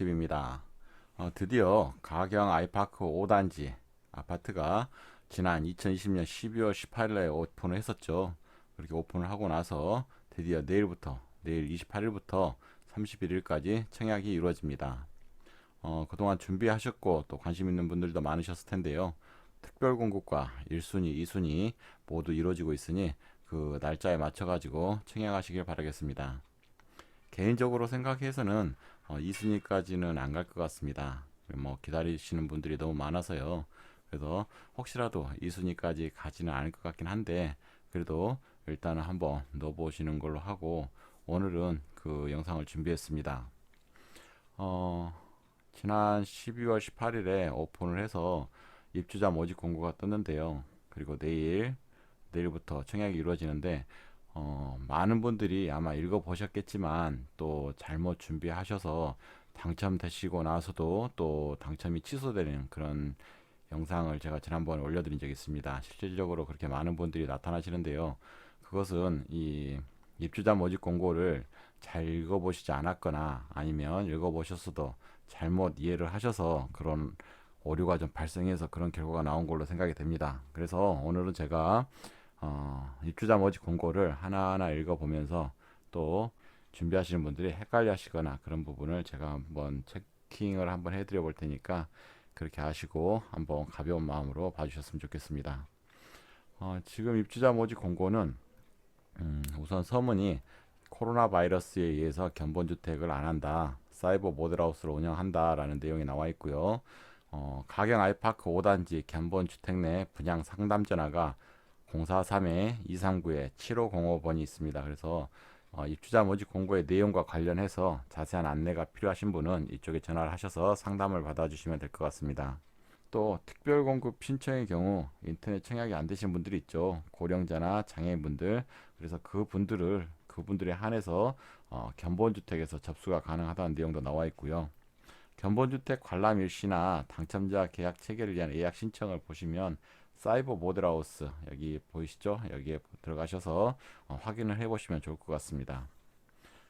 TV입니다. 어, 드디어 가경 아이파크 5단지 아파트가 지난 2020년 12월 18일에 오픈을 했었죠. 그렇게 오픈을 하고 나서 드디어 내일부터 내일 28일부터 31일까지 청약이 이루어집니다. 어, 그동안 준비하셨고 또 관심 있는 분들도 많으셨을 텐데요. 특별 공급과 1순위, 2순위 모두 이루어지고 있으니 그 날짜에 맞춰 가지고 청약하시길 바라겠습니다. 개인적으로 생각해서는 어, 2순위까지는 안 갈 것 같습니다. 뭐 기다리시는 분들이 너무 많아서요. 그래서 혹시라도 2순위까지 가지는 않을 것 같긴 한데 그래도 일단은 한번 넣어보시는 걸로 하고 오늘은 그 영상을 준비했습니다. 어, 지난 12월 18일에 오픈을 해서 입주자 모집 공고가 떴는데요. 그리고 내일 내일부터 청약이 이루어지는데 어, 많은 분들이 아마 읽어보셨겠지만 또 잘못 준비하셔서 당첨되시고 나서도 또 당첨이 취소되는 그런 영상을 제가 지난번에 올려드린 적이 있습니다. 실질적으로 그렇게 많은 분들이 나타나시는데요. 그것은 이 입주자 모집 공고를 잘 읽어보시지 않았거나 아니면 읽어보셨어도 잘못 이해를 하셔서 그런 오류가 좀 발생해서 그런 결과가 나온 걸로 생각이 됩니다. 그래서 오늘은 제가 어, 입주자 모집 공고를 하나하나 읽어보면서 또 준비하시는 분들이 헷갈려 하시거나 그런 부분을 제가 한번 체킹을 한번 해드려 볼 테니까 그렇게 하시고 한번 가벼운 마음으로 봐주셨으면 좋겠습니다. 어, 지금 입주자 모집 공고는 음, 우선 서문이 코로나 바이러스에 의해서 견본주택을 안 한다. 사이버 모델하우스를 운영한다라는 내용이 나와 있고요. 어, 가경 아이파크 5단지 견본주택 내 분양 상담 전화가 043-239-7505번이 있습니다. 그래서 어, 입주자 모집 공고의 내용과 관련해서 자세한 안내가 필요하신 분은 이쪽에 전화를 하셔서 상담을 받아주시면 될 것 같습니다. 또 특별 공급 신청의 경우 인터넷 청약이 안 되신 분들이 있죠. 고령자나 장애인분들. 그래서 그 분들을 그분들에 한해서 어, 견본주택에서 접수가 가능하다는 내용도 나와 있고요. 견본주택 관람 일시나 당첨자 계약 체결을 위한 예약 신청을 보시면 사이버 모델하우스 여기 보이시죠? 여기에 들어가셔서 어, 확인을 해보시면 좋을 것 같습니다.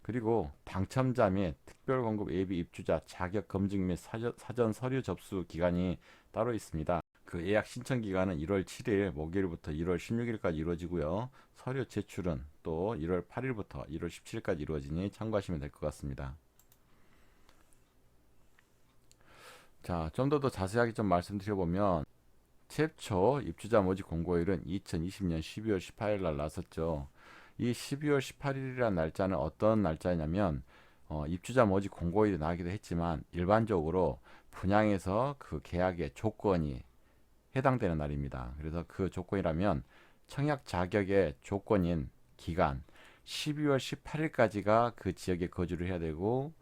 그리고 당첨자 및 특별 공급 예비 입주자 자격 검증 및 사전, 사전 서류 접수 기간이 따로 있습니다. 그 예약 신청 기간은 1월 7일 목요일부터 1월 16일까지 이루어지고요. 서류 제출은 또 1월 8일부터 1월 17일까지 이루어지니 참고하시면 될 것 같습니다. 자, 좀 더 더 자세하게 좀 말씀드려 보면 최초 입주자 모집 공고일은 2020년 12월 18일 날 나섰죠. 이 12월 18일이라는 날짜는 어떤 날짜냐면 어, 입주자 모집 공고일이 나기도 했지만 일반적으로 분양에서 그 계약의 조건이 해당되는 날입니다. 그래서 그 조건이라면 청약 자격의 조건인 기간 12월 18일까지가 그 지역에 거주를 해야 되고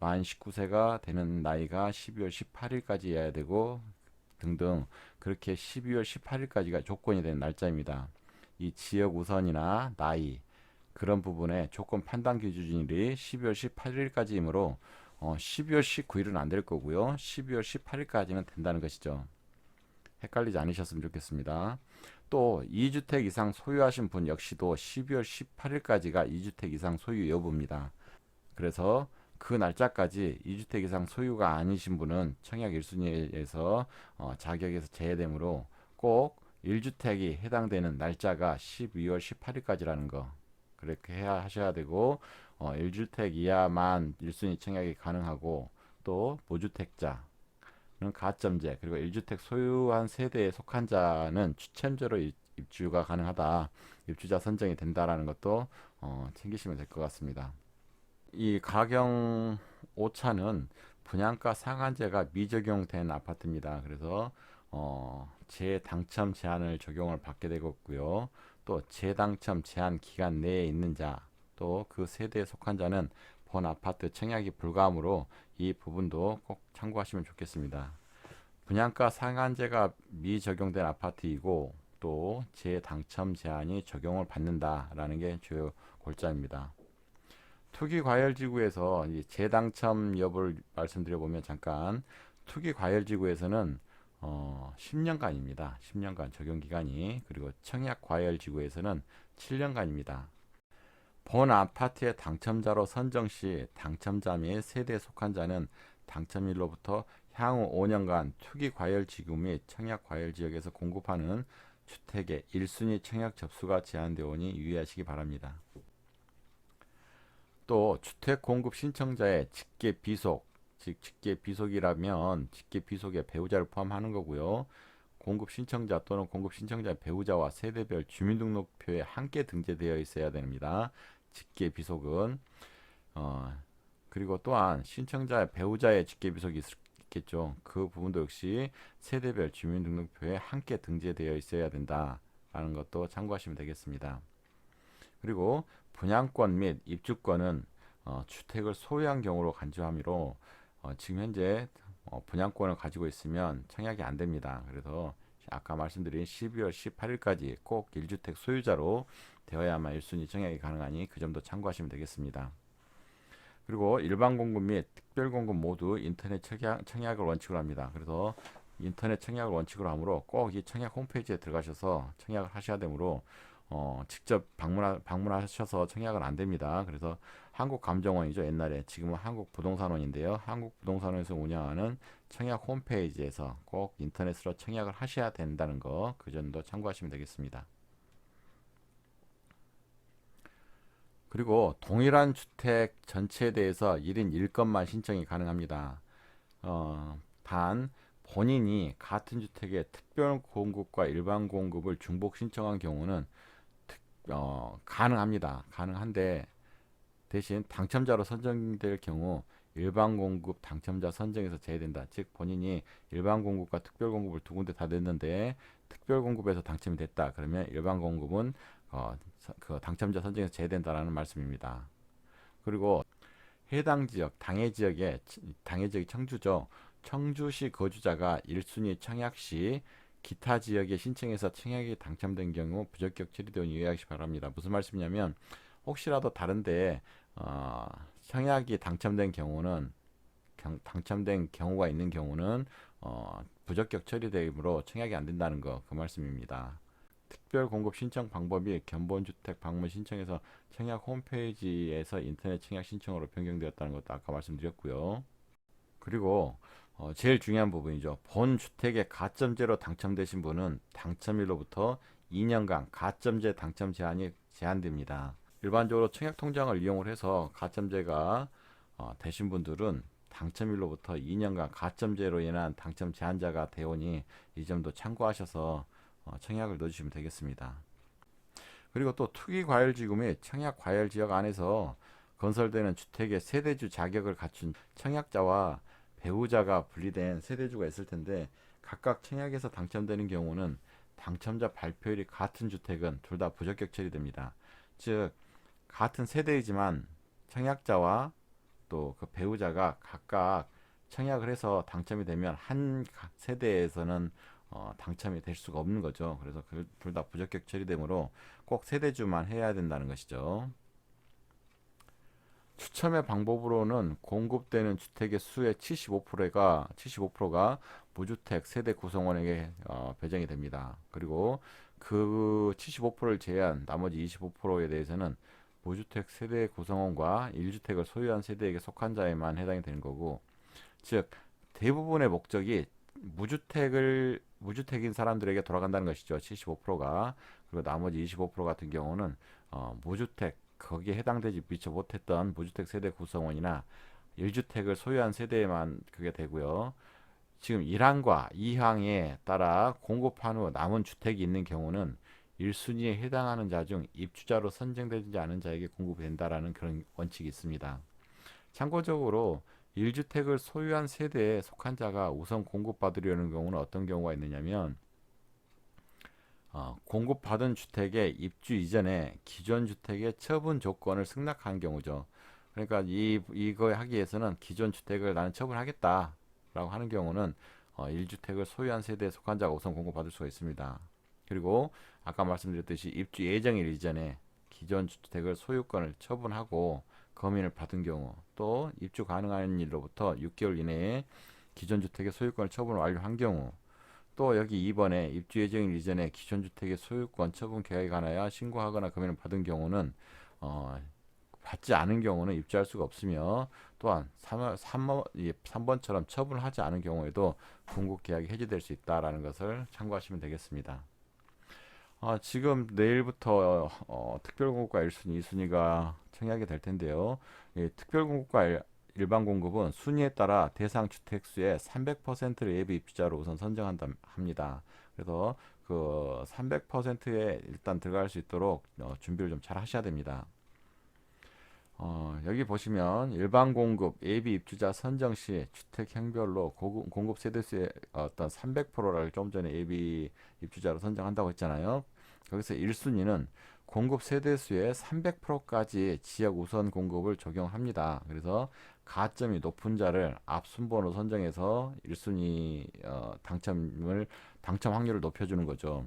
만 19세가 되는 나이가 12월 18일까지여야 되고 등등 그렇게 12월 18일까지가 조건이 되는 날짜입니다. 이 지역 우선이나 나이 그런 부분에 조건 판단 기준일이 12월 18일까지이므로 어, 12월 19일은 안 될 거고요. 12월 18일까지는 된다는 것이죠. 헷갈리지 않으셨으면 좋겠습니다. 또 2주택 이상 소유하신 분 역시도 12월 18일까지가 2주택 이상 소유 여부입니다. 그래서 그 날짜까지 2주택 이상 소유가 아니신 분은 청약 1순위에서 어, 자격에서 제외되므로 꼭 1주택이 해당되는 날짜가 12월 18일까지라는 거 그렇게 해야 하셔야 되고 어, 1주택 이하만 1순위 청약이 가능하고 또 무주택자는 가점제 그리고 1주택 소유한 세대에 속한 자는 추첨제로 입주가 가능하다 입주자 선정이 된다라는 것도 어, 챙기시면 될 것 같습니다. 이 가경 오차는 분양가 상한제가 미적용된 아파트입니다. 그래서 어, 재당첨 제한을 적용을 받게 되고 있고요. 또 재당첨 제한 기간 내에 있는 자, 또 그 세대에 속한 자는 본 아파트 청약이 불가하므로 이 부분도 꼭 참고하시면 좋겠습니다. 분양가 상한제가 미적용된 아파트이고 또 재당첨 제한이 적용을 받는다라는 게 주요 골자입니다. 투기 과열 지구에서 재당첨 여부를 말씀드려 보면 잠깐 투기 과열 지구에서는 어, 10년간입니다. 10년간 적용 기간이 그리고 청약 과열 지구에서는 7년간입니다. 본 아파트의 당첨자로 선정 시 당첨자 및 세대에 속한 자는 당첨일로부터 향후 5년간 투기 과열 지구 및 청약 과열 지역에서 공급하는 주택의 1순위 청약 접수가 제한되어 오니 유의하시기 바랍니다. 또 주택 공급 신청자의 직계 비속, 즉 직계 비속이라면 직계 비속에 배우자를 포함하는 거고요. 공급 신청자 또는 공급 신청자 배우자와 세대별 주민등록표에 함께 등재되어 있어야 됩니다. 직계 비속은 어, 그리고 또한 신청자의 배우자의 직계 비속이 있겠죠. 그 부분도 역시 세대별 주민등록표에 함께 등재되어 있어야 된다라는 것도 참고하시면 되겠습니다. 그리고 분양권 및 입주권은 어, 주택을 소유한 경우로 간주하므로 어, 지금 현재 어, 분양권을 가지고 있으면 청약이 안 됩니다. 그래서 아까 말씀드린 12월 18일까지 꼭 1주택 소유자로 되어야만 1순위 청약이 가능하니 그 점도 참고하시면 되겠습니다. 그리고 일반 공급 및 특별 공급 모두 인터넷 청약, 청약을 원칙으로 합니다. 그래서 인터넷 청약을 원칙으로 하므로 꼭 이 청약 홈페이지에 들어가셔서 청약을 하셔야 되므로 어, 직접 방문하, 방문하셔서 청약은 안 됩니다. 그래서 한국감정원이죠. 옛날에 지금은 한국부동산원인데요. 한국부동산원에서 운영하는 청약 홈페이지에서 꼭 인터넷으로 청약을 하셔야 된다는 거 그 점도 참고하시면 되겠습니다. 그리고 동일한 주택 전체에 대해서 1인 1건만 신청이 가능합니다. 어, 단 본인이 같은 주택의 특별 공급과 일반 공급을 중복 신청한 경우는 특, 어, 가능합니다. 가능한데 대신 당첨자로 선정될 경우 일반 공급 당첨자 선정에서 제외된다. 즉 본인이 일반 공급과 특별 공급을 두 군데 다 냈는데 특별 공급에서 당첨이 됐다. 그러면 일반 공급은 어, 그 당첨자 선정에서 제외된다라는 말씀입니다. 그리고 해당 지역 당해 지역의 당해 지역이 청주죠. 청주시 거주자가 1순위 청약 시 기타 지역에 신청해서 청약이 당첨된 경우 부적격 처리되는 유의하시 바랍니다. 무슨 말씀이냐면 혹시라도 다른데 어, 청약이 당첨된 경우는 경, 당첨된 경우가 있는 경우는 어, 부적격 처리되므로 청약이 안 된다는 거 그 말씀입니다. 특별 공급 신청 방법이 견본주택 방문 신청에서 청약 홈페이지에서 인터넷 청약 신청으로 변경되었다는 것도 아까 말씀드렸고요. 그리고 어, 제일 중요한 부분이죠. 본 주택의 가점제로 당첨되신 분은 당첨일로부터 2년간 가점제 당첨 제한이 제한됩니다. 일반적으로 청약 통장을 이용을 해서 가점제가 어, 되신 분들은 당첨일로부터 2년간 가점제로 인한 당첨 제한자가 되오니 이 점도 참고하셔서 어, 청약을 넣어주시면 되겠습니다. 그리고 또 투기 과열지구 및 청약 과열 지역 안에서 건설되는 주택의 세대주 자격을 갖춘 청약자와 배우자가 분리된 세대주가 있을 텐데 각각 청약에서 당첨되는 경우는 당첨자 발표일이 같은 주택은 둘 다 부적격 처리됩니다. 즉 같은 세대이지만 청약자와 또 그 배우자가 각각 청약을 해서 당첨이 되면 한 세대에서는 어, 당첨이 될 수가 없는 거죠. 그래서 그둘다 부적격 처리되므로 꼭 세대주만 해야 된다는 것이죠. 추첨의 방법으로는 공급되는 주택의 수의 75%가 75%가 무주택 세대 구성원에게 어, 배정이 됩니다. 그리고 그 75%를 제외한 나머지 25%에 대해서는 무주택 세대 구성원과 1주택을 소유한 세대에게 속한 자에만 해당이 되는 거고 즉 대부분의 목적이 무주택을 무주택인 사람들에게 돌아간다는 것이죠. 75%가 그리고 나머지 25% 같은 경우는 어, 무주택 거기에 해당되지 미처 못했던 무주택 세대 구성원이나 1주택을 소유한 세대에만 그게 되고요. 지금 1항과 2항에 따라 공급한 후 남은 주택이 있는 경우는 1순위에 해당하는 자 중 입주자로 선정되지 않은 자에게 공급된다라는 그런 원칙이 있습니다. 참고적으로 1주택을 소유한 세대에 속한 자가 우선 공급받으려는 경우는 어떤 경우가 있느냐면 어, 공급받은 주택의 입주 이전에 기존 주택의 처분 조건을 승낙한 경우죠. 그러니까 이 이거 하기 위해서는 기존 주택을 나는 처분하겠다라고 하는 경우는 어, 1주택을 소유한 세대에 속한 자가 우선 공급받을 수가 있습니다. 그리고 아까 말씀드렸듯이 입주 예정일 이전에 기존 주택을 소유권을 처분하고 검인을 받은 경우 또 입주 가능한 일로부터 6개월 이내에 기존 주택의 소유권을 처분 완료한 경우 또 여기 2번에 입주 예정일 이전에 기존 주택의 소유권 처분 계약에 관하여 신고하거나 검인을 받은 경우는 어, 받지 않은 경우는 입주할 수가 없으며 또한 3, 3번, 3번처럼 처분하지 않은 경우에도 공급 계약이 해지될 수 있다라는 것을 참고하시면 되겠습니다. 아, 지금 내일부터 어, 특별공급과 1순위, 2순위가 청약이 될 텐데요. 이 특별공급과 일, 일반 공급은 순위에 따라 대상 주택 수의 300%를 예비 입주자로 우선 선정한다 합니다. 그래서 그 300%에 일단 들어갈 수 있도록 어, 준비를 좀 잘 하셔야 됩니다. 어, 여기 보시면 일반 공급 예비 입주자 선정 시 주택 형별로 고급, 공급 세대수의 어떤 300%를 좀 전에 예비 입주자로 선정한다고 했잖아요. 거기서 1순위는 공급 세대수의 300%까지 지역 우선 공급을 적용합니다. 그래서 가점이 높은 자를 앞순번으로 선정해서 1순위 어, 당첨을 당첨 확률을 높여주는 거죠.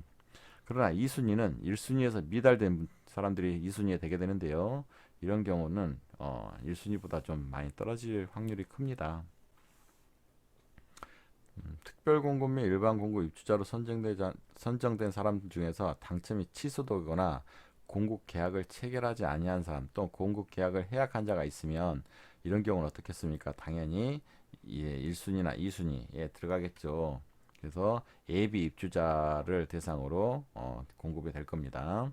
그러나 2순위는 1순위에서 미달된 사람들이 2순위에 되게 되는데요. 이런 경우는 어, 1순위보다 좀 많이 떨어질 확률이 큽니다. 음, 특별 공급 및 일반 공급 입주자로 선정되자, 선정된 사람 중에서 당첨이 취소되거나 공급 계약을 체결하지 아니한 사람 또 공급 계약을 해약한 자가 있으면 이런 경우는 어떻겠습니까? 당연히 예, 1순위나 2순위에 들어가겠죠. 그래서 예비 입주자를 대상으로 어, 공급이 될 겁니다.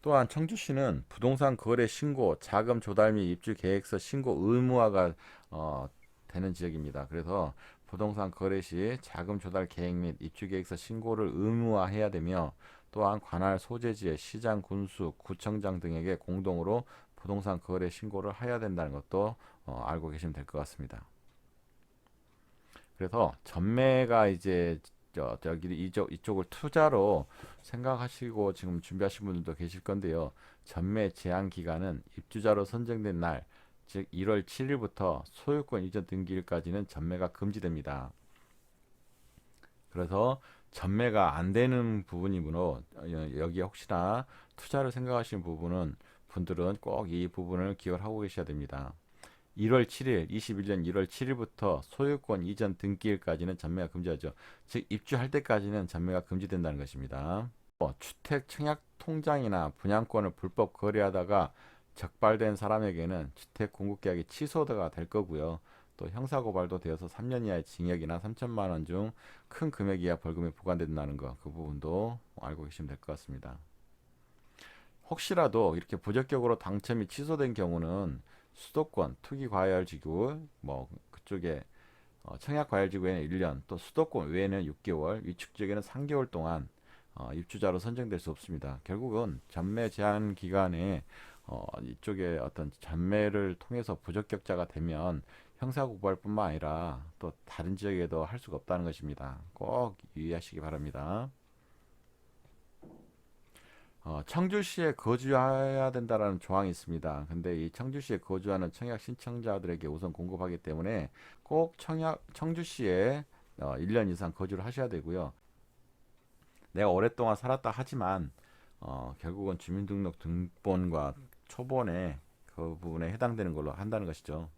또한 청주시는 부동산 거래 신고, 자금 조달 및 입주 계획서 신고 의무화가 어, 되는 지역입니다. 그래서 부동산 거래 시 자금 조달 계획 및 입주 계획서 신고를 의무화해야 되며 또한 관할 소재지의 시장, 군수, 구청장 등에게 공동으로 부동산 거래 신고를 해야 된다는 것도 어, 알고 계시면 될 것 같습니다. 그래서 전매가 이제 저, 저기 이쪽 이쪽을 투자로 생각하시고 지금 준비하신 분들도 계실 건데요. 전매 제한 기간은 입주자로 선정된 날, 즉 1월 7일부터 소유권 이전 등기일까지는 전매가 금지됩니다. 그래서 전매가 안 되는 부분이므로 여기 혹시나 투자를 생각하시는 부분은 분들은 꼭 이 부분을 기억을 하고 계셔야 됩니다. 1월 7일, 21년 1월 7일부터 소유권 이전 등기일까지는 전매가 금지하죠. 즉 입주할 때까지는 전매가 금지된다는 것입니다. 어, 주택 청약 통장이나 분양권을 불법 거래하다가 적발된 사람에게는 주택 공급 계약이 취소가 될 거고요. 또 형사 고발도 되어서 3년 이하의 징역이나 3천만 원 중 큰 금액 이하 벌금이 부과된다는 거 그 부분도 알고 계시면 될 것 같습니다. 혹시라도 이렇게 부적격으로 당첨이 취소된 경우는 수도권 투기과열지구 뭐 그쪽에 어, 청약과열지구에는 1년 또 수도권 외에는 6개월 위축 지역에는 3개월 동안 어, 입주자로 선정될 수 없습니다. 결국은 전매 제한 기간에 어, 이쪽에 어떤 전매를 통해서 부적격자가 되면 형사고발뿐만 아니라 또 다른 지역에도 할 수가 없다는 것입니다. 꼭 유의하시기 바랍니다. 어, 청주시에 거주해야 된다라는 조항이 있습니다. 근데 이 청주시에 거주하는 청약 신청자들에게 우선 공급하기 때문에 꼭 청약 청주시에 어, 1년 이상 거주를 하셔야 되고요. 내가 오랫동안 살았다 하지만 어, 결국은 주민등록 등본과 초본에 그 부분에 해당되는 걸로 한다는 것이죠.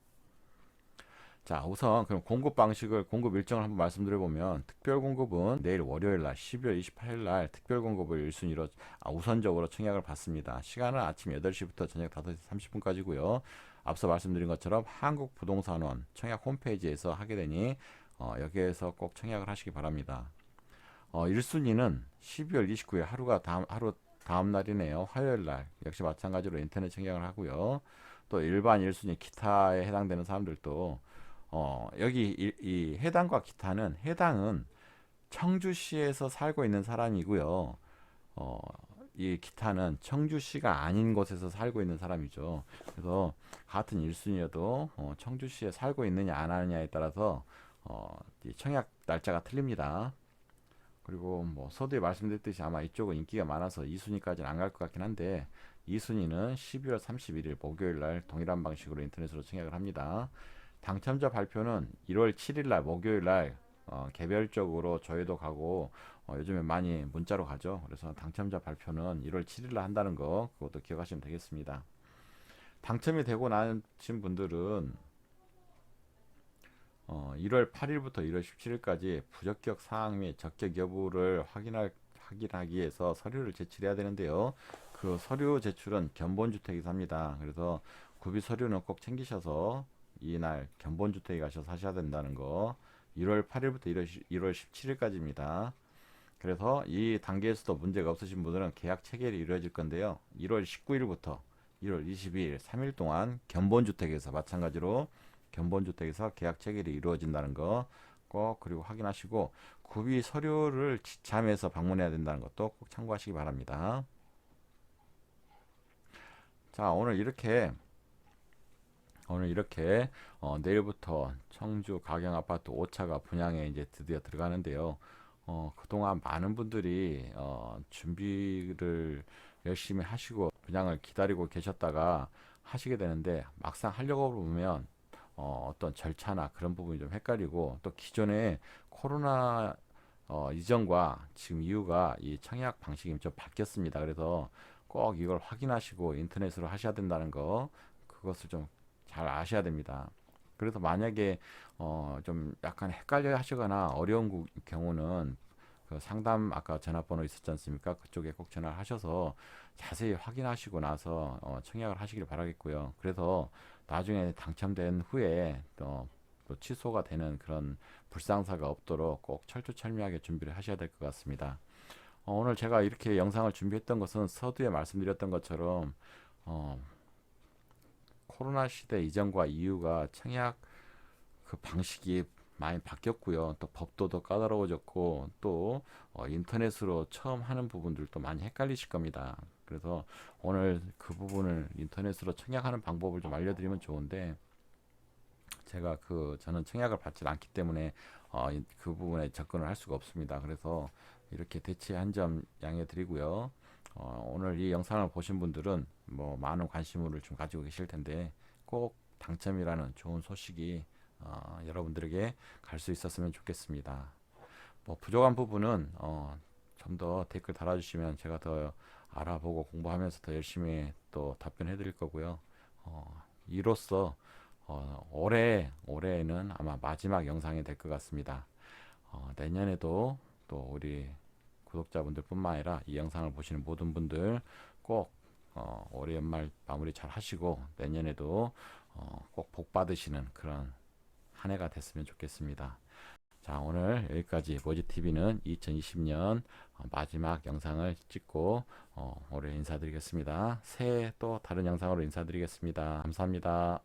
자, 우선 그럼 공급 방식을 공급 일정을 한번 말씀드려 보면 특별 공급은 내일 월요일 날 12월 28일 날 특별 공급을 1순위로 아, 우선적으로 청약을 받습니다. 시간은 아침 8시부터 저녁 5시 30분까지고요. 앞서 말씀드린 것처럼 한국부동산원 청약 홈페이지에서 하게 되니 어, 여기에서 꼭 청약을 하시기 바랍니다. 어, 1순위는 12월 29일 하루가 다음 하루 다음 날이네요. 화요일 날 역시 마찬가지로 인터넷 청약을 하고요. 또 일반 1순위 기타에 해당되는 사람들도 어, 여기 이, 이 해당과 기타는 해당은 청주시에서 살고 있는 사람이고요. 어, 이 기타는 청주시가 아닌 곳에서 살고 있는 사람이죠. 그래서 같은 1순위여도 어, 청주시에 살고 있느냐 안 하느냐에 따라서 어, 청약 날짜가 틀립니다. 그리고 뭐 서두에 말씀드렸듯이 아마 이쪽은 인기가 많아서 2순위까지는 안 갈 것 같긴 한데 2순위는 12월 31일 목요일 날 동일한 방식으로 인터넷으로 청약을 합니다. 당첨자 발표는 1월 7일 날 목요일 날 어, 개별적으로 저희도 가고 어, 요즘에 많이 문자로 가죠. 그래서 당첨자 발표는 1월 7일 날 한다는 거 그것도 기억하시면 되겠습니다. 당첨이 되고 나신 분들은 어, 1월 8일부터 1월 17일까지 부적격 사항 및 적격 여부를 확인할 확인하기 위해서 서류를 제출해야 되는데요. 그 서류 제출은 견본주택에서 합니다. 그래서 구비 서류는 꼭 챙기셔서 이날 견본주택에 가셔서 하셔야 된다는 거. 1월 8일부터 1월, 1월 17일까지입니다. 그래서 이 단계에서도 문제가 없으신 분들은 계약 체결이 이루어질 건데요. 1월 19일부터 1월 22일 3일 동안 견본주택에서 마찬가지로 견본주택에서 계약 체결이 이루어진다는 거 꼭 그리고 확인하시고 구비 서류를 지참해서 방문해야 된다는 것도 꼭 참고하시기 바랍니다. 자 오늘 이렇게 오늘 이렇게 어, 내일부터 청주 가경 아파트 5차가 분양에 이제 드디어 들어가는데요. 어, 그동안 많은 분들이 어, 준비를 열심히 하시고 분양을 기다리고 계셨다가 하시게 되는데 막상 하려고 보면 어, 어떤 절차나 그런 부분이 좀 헷갈리고 또 기존에 코로나 어, 이전과 지금 이후가 이 청약 방식이 좀 바뀌었습니다. 그래서 꼭 이걸 확인하시고 인터넷으로 하셔야 된다는 거 그것을 좀 잘 아셔야 됩니다. 그래서 만약에 어, 좀 약간 헷갈려 하시거나 어려운 구- 경우는 그 상담 아까 전화번호 있었지 않습니까? 그쪽에 꼭 전화를 하셔서 자세히 확인하시고 나서 어, 청약을 하시길 바라겠고요. 그래서 나중에 당첨된 후에 또, 또 취소가 되는 그런 불상사가 없도록 꼭 철두철미하게 준비를 하셔야 될 것 같습니다. 어, 오늘 제가 이렇게 영상을 준비했던 것은 서두에 말씀드렸던 것처럼 어, 코로나 시대 이전과 이후가 청약 그 방식이 많이 바뀌었고요. 또 법도 더 까다로워졌고 또 어, 인터넷으로 처음 하는 부분들도 많이 헷갈리실 겁니다. 그래서 오늘 그 부분을 인터넷으로 청약하는 방법을 좀 알려드리면 좋은데 제가 그 저는 청약을 받지 않기 때문에 어, 이- 그 부분에 접근을 할 수가 없습니다. 그래서 이렇게 대체 한 점 양해 드리고요. 어, 오늘 이 영상을 보신 분들은 뭐 많은 관심을 좀 가지고 계실 텐데 꼭 당첨이라는 좋은 소식이 어, 여러분들에게 갈 수 있었으면 좋겠습니다. 뭐 부족한 부분은 어, 좀 더 댓글 달아주시면 제가 더 알아보고 공부하면서 더 열심히 또 답변해 드릴 거고요. 어, 이로써 어, 올해 올해는 아마 마지막 영상이 될 것 같습니다. 어, 내년에도 또 우리 구독자분들뿐만 아니라 이 영상을 보시는 모든 분들 꼭 어, 올해 연말 마무리 잘 하시고 내년에도 어, 꼭 복 받으시는 그런 한 해가 됐으면 좋겠습니다. 자, 오늘 여기까지 모지TV는 2020년 어, 마지막 영상을 찍고 어, 올해 인사드리겠습니다. 새해 또 다른 영상으로 인사드리겠습니다. 감사합니다.